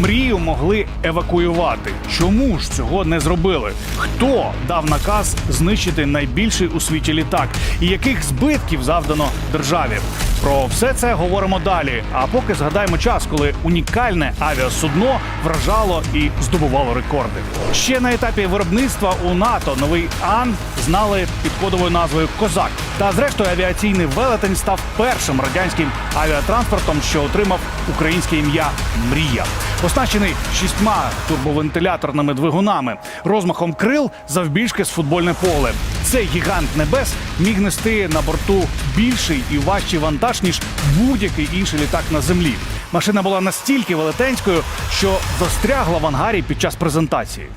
мрію могли евакуювати. Чому ж цього не зробили? Хто дав наказ знищити найбільший у світі літак? І яких збитків завдано державі? Про все це говоримо далі. А поки згадаємо час, коли унікальне авіасудно вражало і здобувало рекорди. Ще на етапі виробництва у НАТО новий Ан знали під кодовою назвою Козак. Та зрештою авіаційний велетень став першим радянським авіатранспортом, що отримав українське ім'я Мрія. Оснащений шістьма турбовентиляторними двигунами, розмахом крил завбільшки з футбольне поле. Цей гігант небес міг нести на борту більший і важчий вантаж ніж будь-який інший літак на землі. Машина була настільки велетенською, що застрягла в ангарі під час презентації.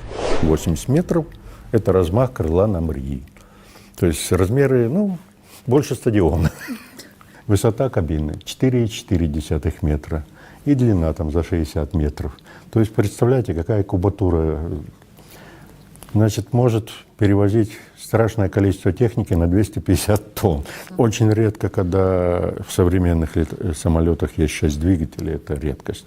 80 метров – это размах крыла на Мрии. То есть размеры, ну, больше стадиона. Высота кабины 4,4 метра и длина там за 60 метров. То есть представляете, какая кубатура. Значит, может перевозить страшное количество техники на 250 тонн. Очень редко, когда в современных лет- самолетах есть 6 двигателей, это редкость.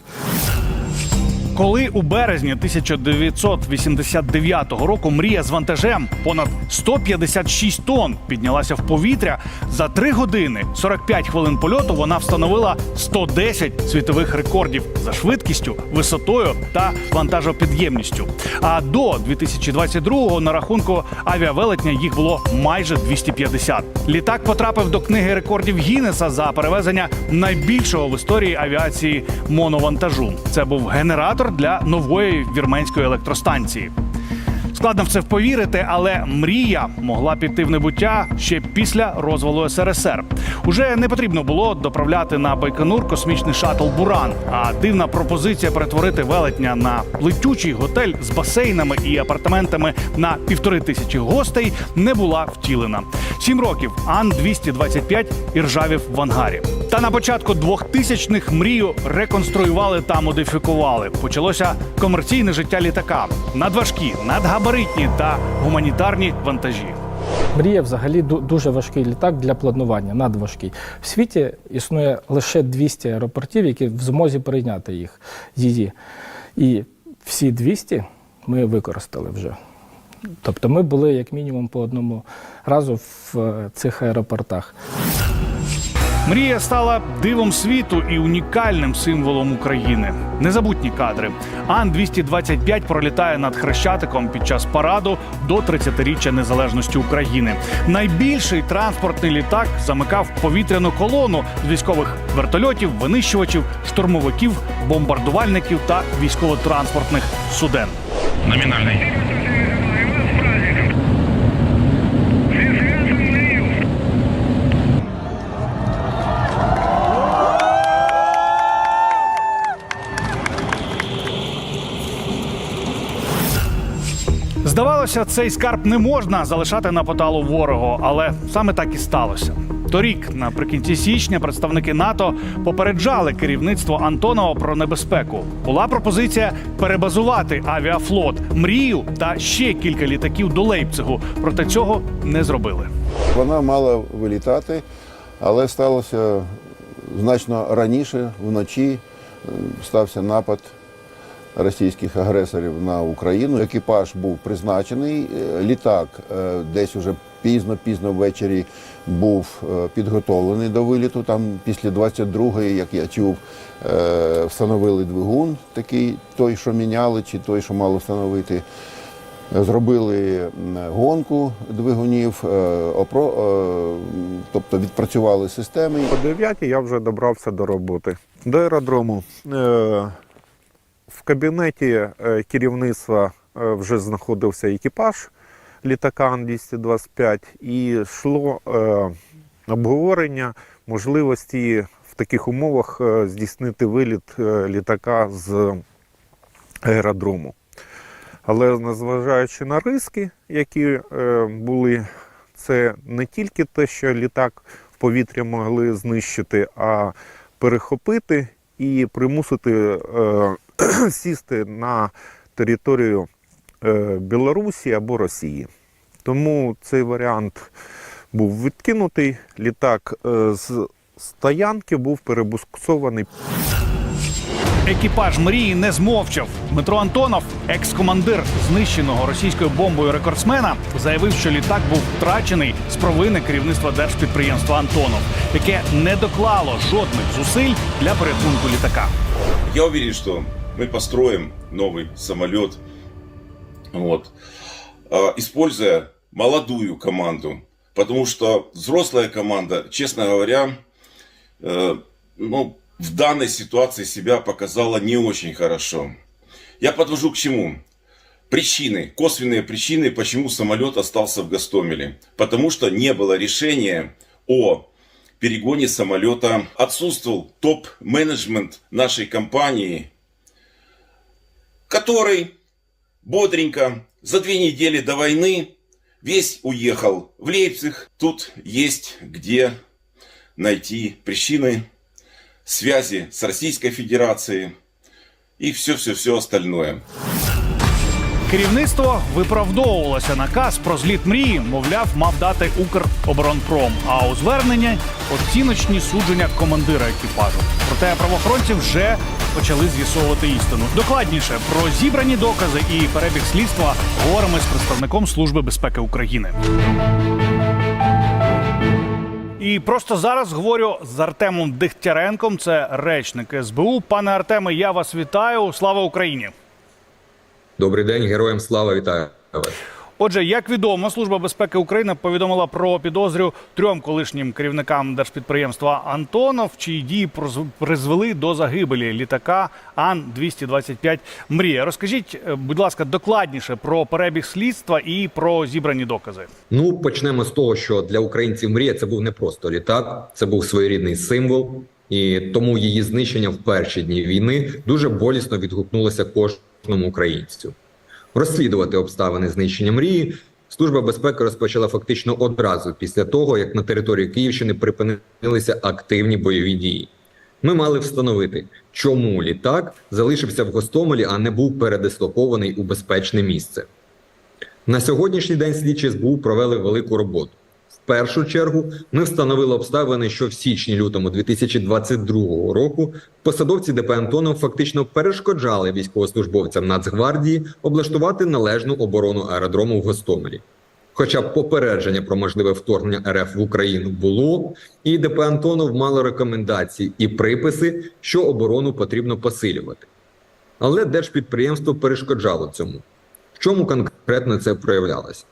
Коли у березні 1989 року мрія з вантажем понад 156 тонн піднялася в повітря, за 3 години 45 хвилин польоту вона встановила 110 світових рекордів за швидкістю, висотою та вантажопідємністю. А до 2022-го на рахунку авіавелетня їх було майже 250. Літак потрапив до книги рекордів Гіннеса за перевезення найбільшого в історії авіації моновантажу. Це був генератор для нової вірменської електростанції. Складно в це повірити, але мрія могла піти в небуття ще після розвалу СРСР. Уже не потрібно було доправляти на Байконур космічний шатл Буран. А дивна пропозиція перетворити велетня на летючий готель з басейнами і апартаментами на півтори тисячі гостей не була втілена. Сім років Ан 225 і ржавів в ангарі. Та на початку 2000-х мрію реконструювали та модифікували. Почалося комерційне життя літака. Надважкі, надгабаритні та гуманітарні вантажі. Мрія взагалі дуже важкий літак для планування, надважкий. В світі існує лише 200 аеропортів, які в змозі прийняти їх її. І всі 200 ми використали вже. Тобто ми були як мінімум по одному разу в е, цих аеропортах. Мрія стала дивом світу і унікальним символом України. Незабутні кадри. Ан 225 пролітає над хрещатиком під час параду до 30-річчя незалежності України. Найбільший транспортний літак замикав повітряну колону з військових вертольотів, винищувачів, штурмовиків, бомбардувальників та військово-транспортних суден. Номинальный. Здавалося, цей скарб не можна залишати на поталу ворогу, але саме так і сталося. Торік, наприкінці січня, представники НАТО попереджали керівництво Антонова про небезпеку. Була пропозиція перебазувати авіафлот, мрію та ще кілька літаків до Лейпцигу. Проте цього не зробили. Вона мала вилітати, але сталося значно раніше, вночі стався напад російських агресорів на Україну. Екіпаж був призначений. е, Літак е, десь уже пізно-пізно ввечері був е, підготовлений до виліту. Там після 22-ї, як я чув, встановили двигун, такий той, що міняли, чи той, що мало встановити. Зробили гонку двигунів, опро, тобто відпрацювали системи. О 9 я вже добрався до роботи. До аеродрому. Кабінеті е, керівництва е, вже знаходився екіпаж літака Ан-225 і йшло е, обговорення можливості в таких умовах здійснити виліт літака з аеродрому. Але незважаючи на риски, які були, це не тільки те, що літак в повітря могли знищити, а перехопити і примусити сісти на територію е, Білорусі або Росії. Тому цей варіант був відкинутий. Літак е, з стоянки був перебуксований екіпаж мрії не змовчав. Дмитро Антонов, екс-командир знищеного російською бомбою рекордсмена, заявив, що літак був втрачений з провини керівництва держпідприємства Антонов, яке не доклало жодних зусиль для порятунку літака. Я уверен, что мы построим новый самолет, вот, а, используя молодую команду, потому что взрослая команда, честно говоря, э, ну, в данной ситуации себя показала не очень хорошо. Я подвожу к чему? Причины, косвенные причины, почему самолет остался в Гастомеле. Потому что не было решения о перегоне самолета. Отсутствовал топ-менеджмент нашей компании, который бодренько за две недели до войны весь уехал в Лейпциг. Тут есть где найти причины связи с Российской Федерацией и все-все-все остальное. Керівництво виправдовувалося наказ про зліт мрії, мовляв, мав дати Укроборонпром. А у зверненні оціночні судження командира екіпажу. Проте правоохоронці вже почали з'ясовувати істину. Докладніше про зібрані докази і перебіг слідства говоримо з представником Служби безпеки України. І просто зараз говорю з Артемом Дегтяренком. Це речник СБУ. Пане Артеме, я вас вітаю. Слава Україні! Добрий день, героям слава вітаю вас. Отже, як відомо, служба безпеки України повідомила про підозрю трьом колишнім керівникам держпідприємства Антонов, чиї дії призвели до загибелі літака Ан 225 Мрія. Розкажіть, е, будь ласка, докладніше про перебіг слідства і про зібрані докази. Ну почнемо з того, що для українців мрія це був не просто літак, це був своєрідний символ, і тому її знищення в перші дні війни дуже болісно відгукнулося кожному українцю. Розслідувати обставини знищення мрії служба безпеки розпочала фактично одразу після того, як на території Київщини припинилися активні бойові дії. Ми мали встановити, чому літак залишився в Гостомелі, а не був передислокований у безпечне місце. На сьогоднішній день слідчі СБУ провели велику роботу. Першу чергу ми встановили обставини, що в січні-лютому 2022 року посадовці ДП Антонов фактично перешкоджали військовослужбовцям Нацгвардії облаштувати належну оборону аеродрому в Гостомелі. Хоча попередження про можливе вторгнення РФ в Україну було, і ДП Антонов мало рекомендації і приписи, що оборону потрібно посилювати. Але держпідприємство перешкоджало цьому. В чому конкретно це проявлялося?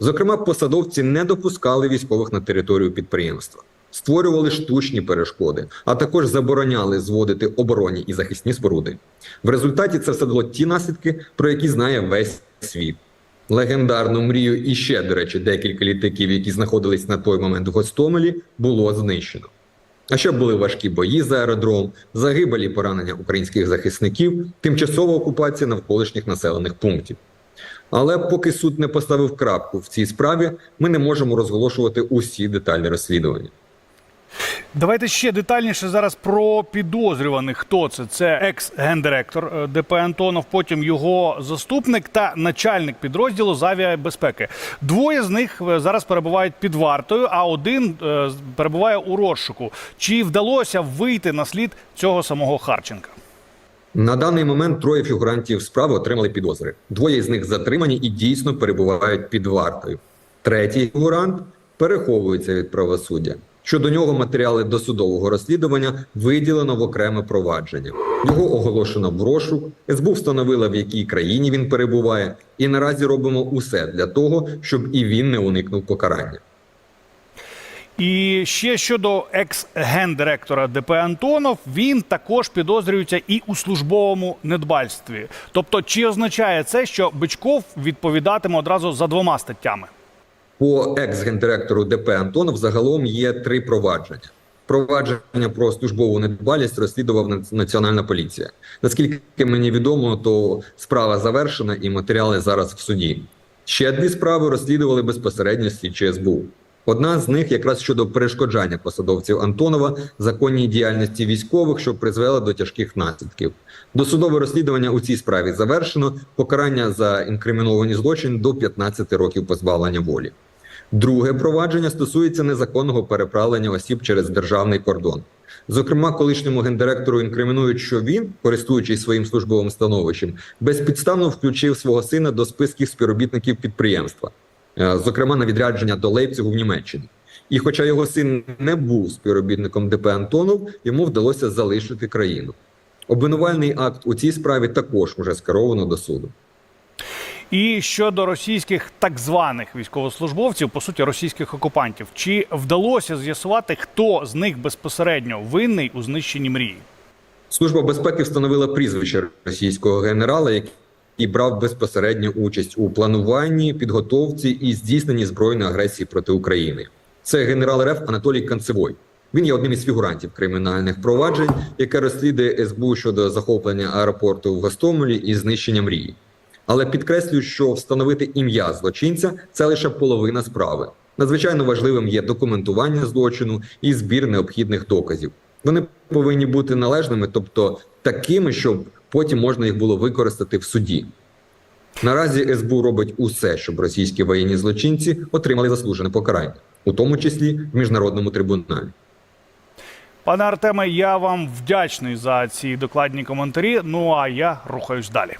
Зокрема, посадовці не допускали військових на територію підприємства, створювали штучні перешкоди, а також забороняли зводити оборонні і захисні споруди. В результаті це все дало ті наслідки, про які знає весь світ. Легендарну мрію і ще, до речі, декілька літаків, які знаходились на той момент в Гостомелі, було знищено. А ще були важкі бої за аеродром, загибелі поранення українських захисників, тимчасова окупація навколишніх населених пунктів. Але поки суд не поставив крапку в цій справі, ми не можемо розголошувати усі деталі розслідування. Давайте ще детальніше зараз про підозрюваних. Хто це? Це екс-гендиректор е, ДП Антонов, потім його заступник та начальник підрозділу з авіабезпеки. Двоє з них е, зараз перебувають під вартою, а один е, перебуває у розшуку. Чи вдалося вийти на слід цього самого Харченка? На даний момент троє фігурантів справи отримали підозри. Двоє з них затримані і дійсно перебувають під вартою. Третій фігурант переховується від правосуддя. Щодо нього матеріали досудового розслідування виділено в окреме провадження. Його оголошено в розшук, СБУ встановила в якій країні він перебуває, і наразі робимо усе для того, щоб і він не уникнув покарання. І ще щодо екс-гендиректора ДП Антонов, він також підозрюється і у службовому недбальстві. Тобто, чи означає це, що Бичков відповідатиме одразу за двома статтями? По екс-гендиректору ДП Антонов загалом є три провадження. Провадження про службову недбалість розслідував Національна поліція. Наскільки мені відомо, то справа завершена і матеріали зараз в суді. Ще дві справи розслідували безпосередньо слідчі СБУ. Одна з них якраз щодо перешкоджання посадовців Антонова законній діяльності військових, що призвела до тяжких наслідків. Досудове розслідування у цій справі завершено. Покарання за інкриміновані злочин до 15 років позбавлення волі. Друге провадження стосується незаконного переправлення осіб через державний кордон. Зокрема, колишньому гендиректору інкримінують, що він, користуючись своїм службовим становищем, безпідставно включив свого сина до списків співробітників підприємства, зокрема на відрядження до Лейпцигу в Німеччині. І хоча його син не був співробітником ДП Антонов, йому вдалося залишити країну. Обвинувальний акт у цій справі також уже скеровано до суду. І щодо російських так званих військовослужбовців, по суті, російських окупантів, чи вдалося з'ясувати, хто з них безпосередньо винний у знищенні мрії? Служба безпеки встановила прізвище російського генерала, який брав безпосередню участь у плануванні, підготовці і здійсненні збройної агресії проти України. Це генерал РФ Анатолій Канцевой. Він є одним із фігурантів кримінальних проваджень, яке розслідує СБУ щодо захоплення аеропорту в Гостомелі і знищення мрії. Але підкреслюю, що встановити ім'я злочинця це лише половина справи. Надзвичайно важливим є документування злочину і збір необхідних доказів. Вони повинні бути належними, тобто такими, щоб потім можна їх було використати в суді. Наразі СБУ робить усе, щоб російські воєнні злочинці отримали заслужене покарання, у тому числі в міжнародному трибуналі. Пане Артеме, я вам вдячний за ці докладні коментарі. Ну а я рухаюсь далі.